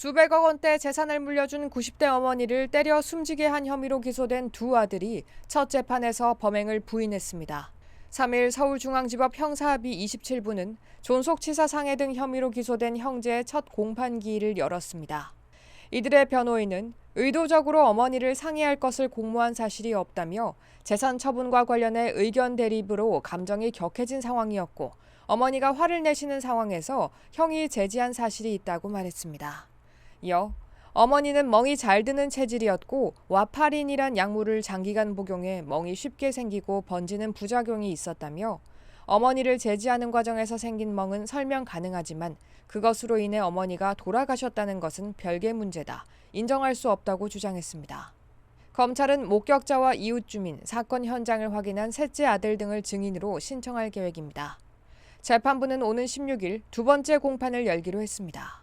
수백억 원대 재산을 물려준 90대 어머니를 때려 숨지게 한 혐의로 기소된 두 아들이 첫 재판에서 범행을 부인했습니다. 3일 서울중앙지법 형사합의 27부는 존속치사 상해 등 혐의로 기소된 형제의 첫 공판기일을 열었습니다. 이들의 변호인은 의도적으로 어머니를 상해할 것을 공모한 사실이 없다며 재산 처분과 관련해 의견 대립으로 감정이 격해진 상황이었고 어머니가 화를 내시는 상황에서 형이 제지한 사실이 있다고 말했습니다. 이어 어머니는 멍이 잘 드는 체질이었고 와파린이란 약물을 장기간 복용해 멍이 쉽게 생기고 번지는 부작용이 있었다며 어머니를 제지하는 과정에서 생긴 멍은 설명 가능하지만 그것으로 인해 어머니가 돌아가셨다는 것은 별개 문제다. 인정할 수 없다고 주장했습니다. 검찰은 목격자와 이웃 주민, 사건 현장을 확인한 셋째 아들 등을 증인으로 신청할 계획입니다. 재판부는 오는 16일 두 번째 공판을 열기로 했습니다.